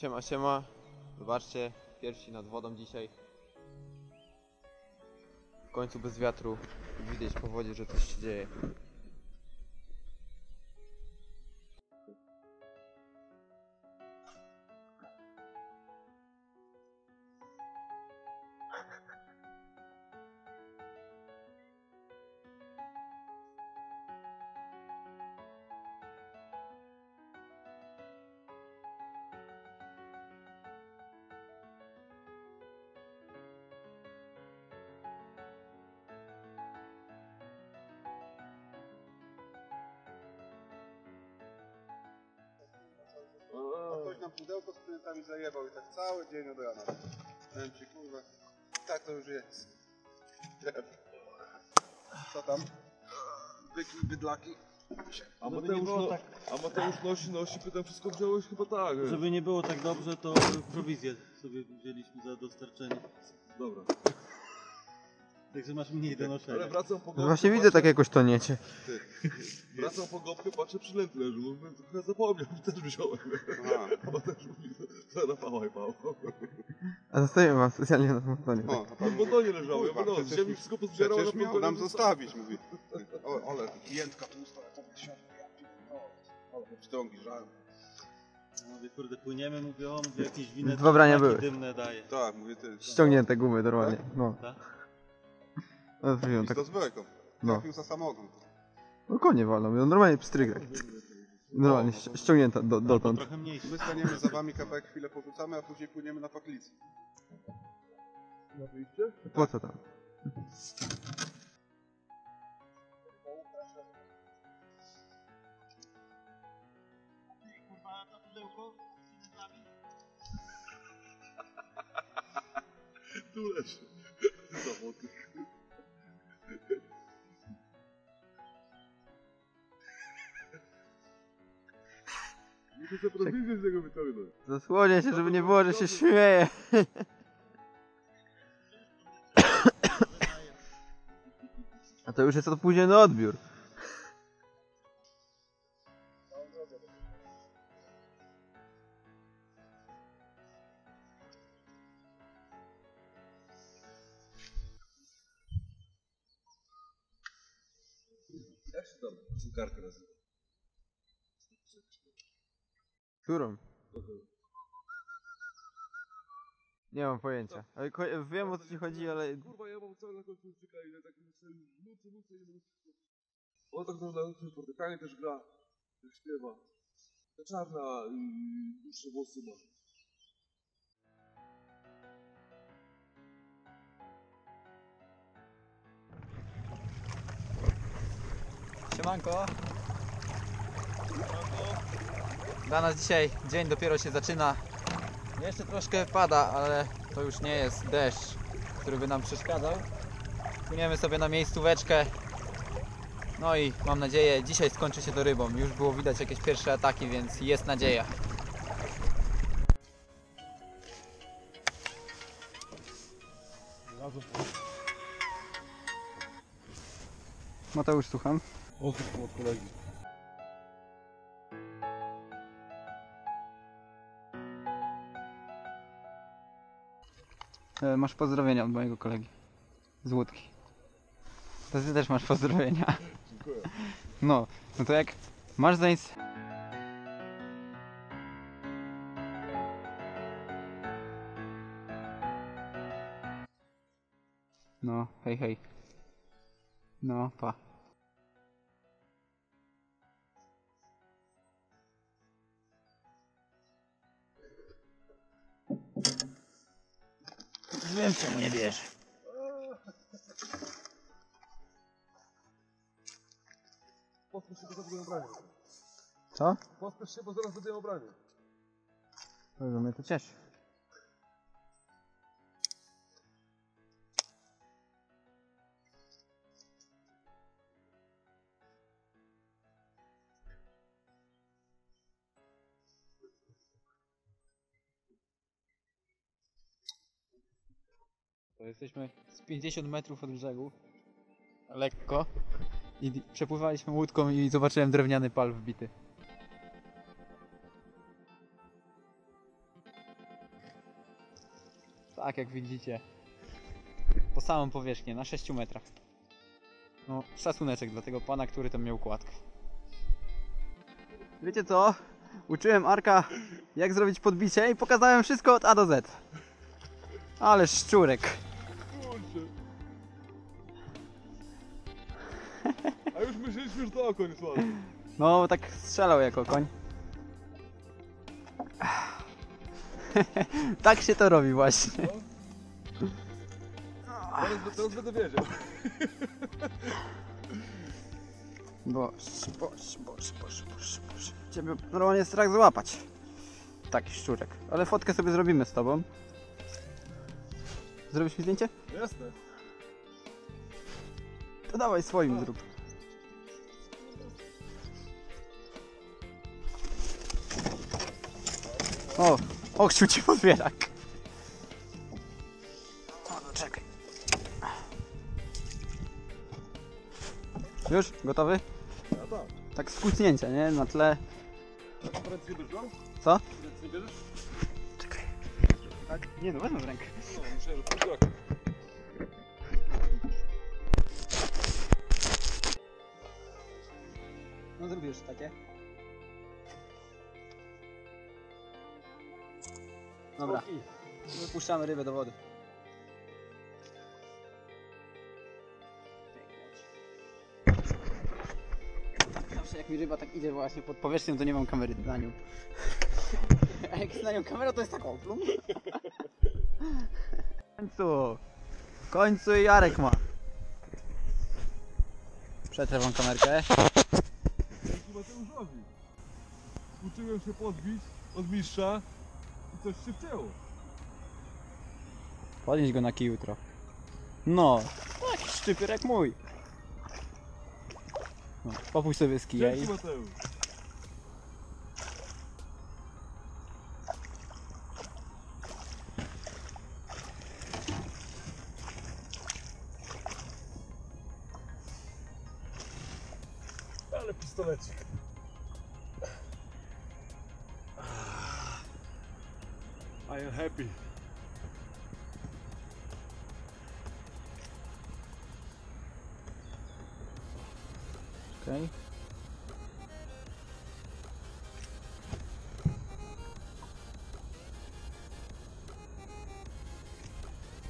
Siema, siema. Zobaczcie, pierwsi nad wodą dzisiaj. W końcu bez wiatru. Widać po wodzie, że coś się dzieje. A ktoś nam pudełko z prezentami zajebał i tak cały dzień od rana. Powiem ci kurwa, tak to już jest. Co tam? Byki, bydlaki. A Żeby nie Mateusz, było no, tak- a Mateusz nosi, nosi, pytam, wszystko wziąłeś chyba tak. Żeby nie było tak dobrze, to prowizję sobie wzięliśmy za dostarczenie. Dobra. Także masz mniej do Ale noszenia. wracam po gąbkę, No właśnie widzę tak jakoś toniecie. Wracam po gąbkę, patrzę, przylęty leży. Mówię, trochę zapomniał, też wziąłem. Aha. A też mówi, Paweł. A zostawiam wam specjalnie na motonie. O, A w wodonie leżało, ja Kurwa, mówię, no, z przecież- ziemi wszystko pozbierał. Przecież miał nam zostawić, mówi. O, ale klientka tłusta, jak to ja pierdolę. Ale pstrągi żarą. No, Mówię, kurde, płyniemy, mówię, o, mówię, jakieś winy. Dwa brania były. dymne daje. Tak, mówię ty. Ściągnięte gumy normalnie. No. Tak? No, tak. to z bojką. No. Trafił za samochód. No konie walą, no normalnie pstrygak. Normalnie ści- ściągnięta do, dotąd. trochę mniejszy. My staniemy za wami kawałek chwilę porzucamy, a później płyniemy na paklicy. Na wyjście? Po co tam? Tu leży. Zawody. Muszę prowizję z niego wyciągnąć. Zasłonię się, żeby nie było, że się śmieje. A to już jest opóźniony odbiór. Jak się tam cukarka nazywa? Którą? Nie mam pojęcia. Ale ko- wiem o co ci chodzi, ale Kurwa, ja mam cały na końcu cyka i tak muszę nucę, nucę i nucę. On tak na na tym fortepianie też gra, jak śpiewa. Ta czarna i dłuższe włosy ma. Siemanko. Dla nas dzisiaj dzień dopiero się zaczyna. Jeszcze troszkę pada, ale to już nie jest deszcz, który by nam przeszkadzał. Płyniemy sobie na miejscóweczkę. No i mam nadzieję, dzisiaj skończy się to rybą. Już było widać jakieś pierwsze ataki, więc jest nadzieja. Mateusz, słucham. Otóż od kolegi. Masz pozdrowienia od mojego kolegi z Łódki. To ty też masz pozdrowienia. Dziękuję. No, no to jak masz za nic... No, hej, hej. No, pa. Wiem, czemu nie bierze. Pospiesz się, bo zaraz będę branie. Co? Pospiesz się, bo zaraz będę branie. Bardzo mnie to cieszy. To jesteśmy z 50 metrów od brzegu. Lekko. I przepływaliśmy łódką i zobaczyłem drewniany pal wbity. Tak jak widzicie. Po samą powierzchnię, na 6 metrach. No, szacuneczek dla tego pana, który tam miał kładkę. Wiecie co? Uczyłem Arka jak zrobić podbicie i pokazałem wszystko od A do Z. Ale szczurek. Już to okoń. No, tak strzelał jako koń. tak się to robi właśnie. Teraz, teraz będę wiedział. Boż, boż, boż, boż, boż, boż. Ciebie normalnie strach złapać. Taki szczurek. Ale fotkę sobie zrobimy z tobą. Zrobisz mi zdjęcie? Jasne. To dawaj swoim zrób. O, ochrzcił ci podbierak. O, no czekaj. Już? Gotowy? A tak. Tak z kucnięcia, nie? Na tle. Ręce nie bierzesz? no? Co? Ręce nie bierzesz? Czekaj. Tak? Nie no, wezmę w rękę. No, myślałem, że to tak. No zrobisz takie. Dobra, wypuszczamy rybę do wody. Zawsze jak mi ryba tak idzie właśnie pod powierzchnią, to nie mam kamery na nią. A jak jest na nią kamera, to jest tak o, plum. W końcu! W końcu i Jarek ma. Przetrę wam kamerkę. Dzięki Mateuszowi. Uczyłem się podbić od mistrza coś wcięło. Podnieś go na kij jutro. No, taki szczypior jak mój. No, popuść sobie z kija i... Mateusz. I am happy.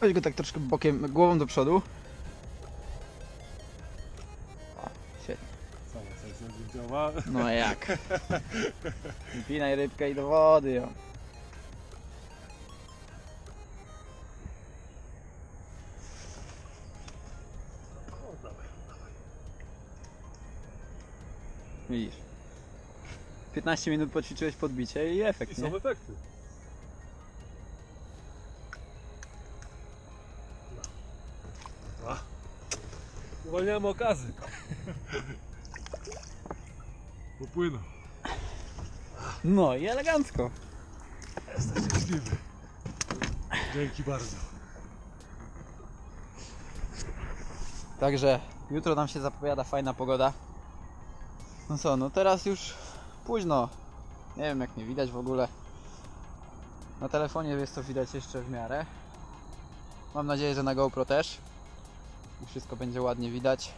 Weź go tak troszkę bokiem, głową do przodu. O, świetnie. Sama coś. No jak? Wypinaj rybkę i do wody ją. Widzisz. 15 minut poćwiczyłeś podbicie i I efekt, są nie? efekty. Uwalniamy okazy. Popłynął. No i elegancko. Jestem szczęśliwy. Dzięki bardzo. Także jutro nam się zapowiada fajna pogoda. No co, no teraz już późno. Nie wiem jak nie widać w ogóle. Na telefonie jest to widać jeszcze w miarę. Mam nadzieję, że na GoPro też. I wszystko będzie ładnie widać.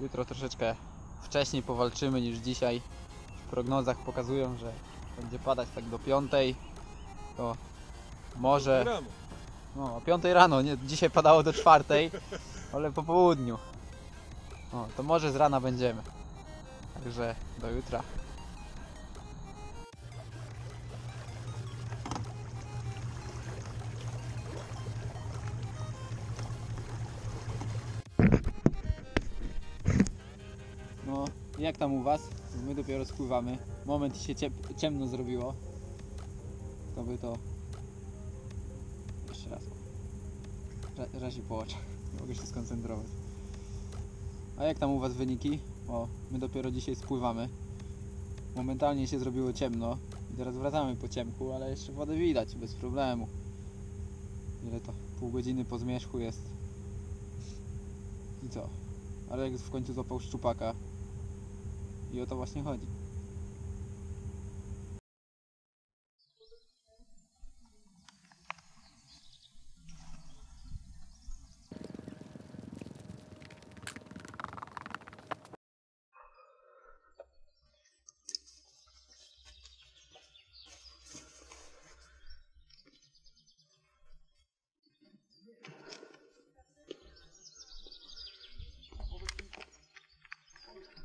Jutro troszeczkę wcześniej powalczymy niż dzisiaj. W prognozach pokazują, że będzie padać tak do piątej. To może... No, o 5 rano, nie, dzisiaj padało do czwartej, ale po południu. O, to może z rana będziemy. Także do jutra. No, jak tam u Was? My dopiero spływamy. Moment się ciep- ciemno zrobiło. To by to jeszcze raz. Ra- razi po oczach. Nie mogę się skoncentrować. A jak tam u Was wyniki? O, my dopiero dzisiaj spływamy. Momentalnie się zrobiło ciemno. I teraz wracamy po ciemku, ale jeszcze wodę widać bez problemu. Ile to? Pół godziny po zmierzchu jest. I co? Ale jak w końcu złapał szczupaka. I o to właśnie chodzi.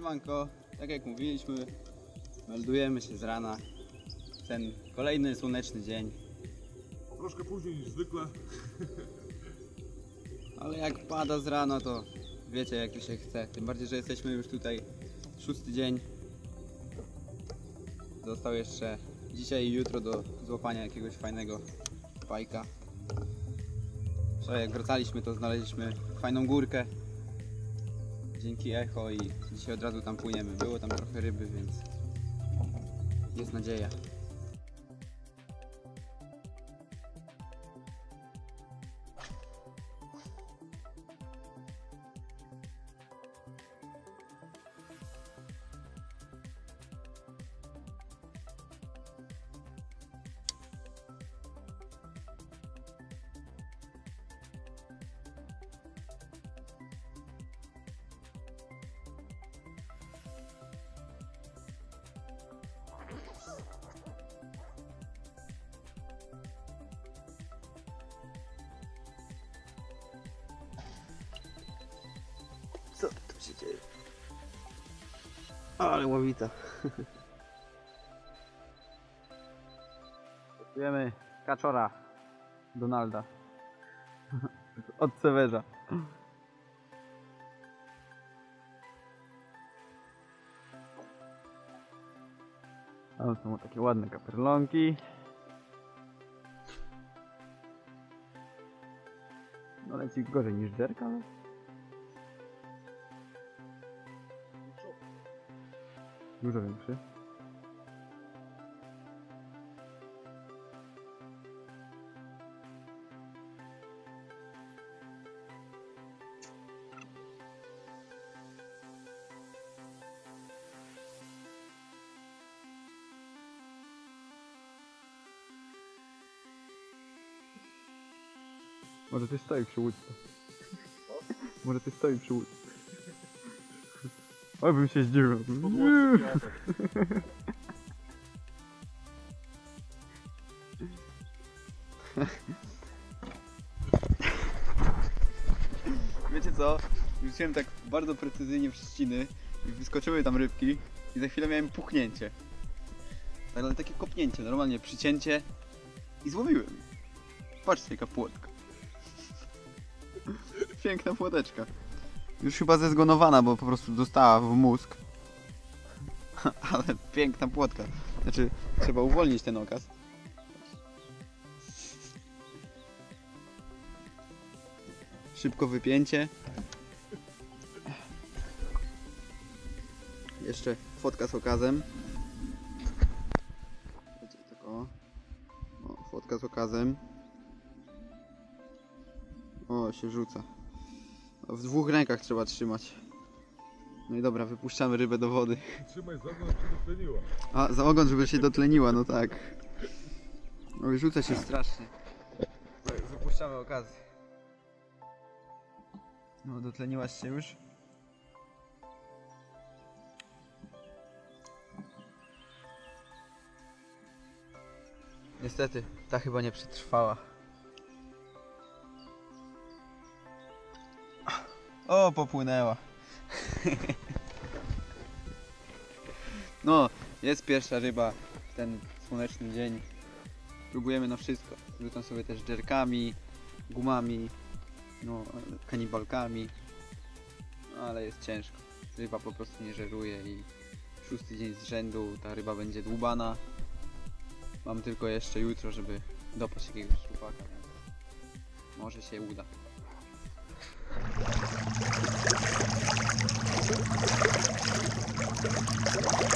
Siemanko, tak jak mówiliśmy, meldujemy się z rana. Ten kolejny słoneczny dzień. Troszkę później niż zwykle. Ale jak pada z rana, to wiecie jak to się chce. Tym bardziej, że jesteśmy już tutaj szósty dzień. Został jeszcze dzisiaj i jutro do złapania jakiegoś fajnego fajka. Wczoraj jak wracaliśmy, to znaleźliśmy fajną górkę. Dzięki echo i dzisiaj od razu tam płyniemy. Było tam trochę ryby, więc jest nadzieja. Tu się dzieje? Ale łowita. Kupujemy kaczora Donalda. Od Sewerza. Tam są takie ładne kaperlonki. No leci gorzej niż derka, ale... Dużo większy. Może ty stoi przy łódce. Może ty stoi przy łódce. Oj, bym się zdziwił. Wiecie co? Rzuciłem tak bardzo precyzyjnie w trzciny i wyskoczyły tam rybki i za chwilę miałem puchnięcie. Tak, ale takie kopnięcie, normalnie przycięcie i złowiłem. Patrzcie jaka płotka. Piękna płoteczka. Już chyba zezgonowana, bo po prostu dostała w mózg. Ale piękna płotka. Znaczy, trzeba uwolnić ten okaz. Szybko wypięcie. Jeszcze fotka z okazem. Fotka z okazem. O, się rzuca. W dwóch rękach trzeba trzymać. No i dobra, wypuszczamy rybę do wody. Trzymaj za mną, żeby się dotleniła. A, za ogon, żeby się dotleniła, no tak. Oj, rzuca się strasznie. Wypuszczamy okazję. No, dotleniłaś się już? Niestety, ta chyba nie przetrwała. Popłynęła. No, jest pierwsza ryba w ten słoneczny dzień. Próbujemy na wszystko. Rzucam sobie też dżerkami, gumami, no, kanibalkami. No, ale jest ciężko. Ryba po prostu nie żeruje i szósty dzień z rzędu ta ryba będzie dłubana. Mam tylko jeszcze jutro, żeby dopaść jakiegoś więc Może się uda. Thank you.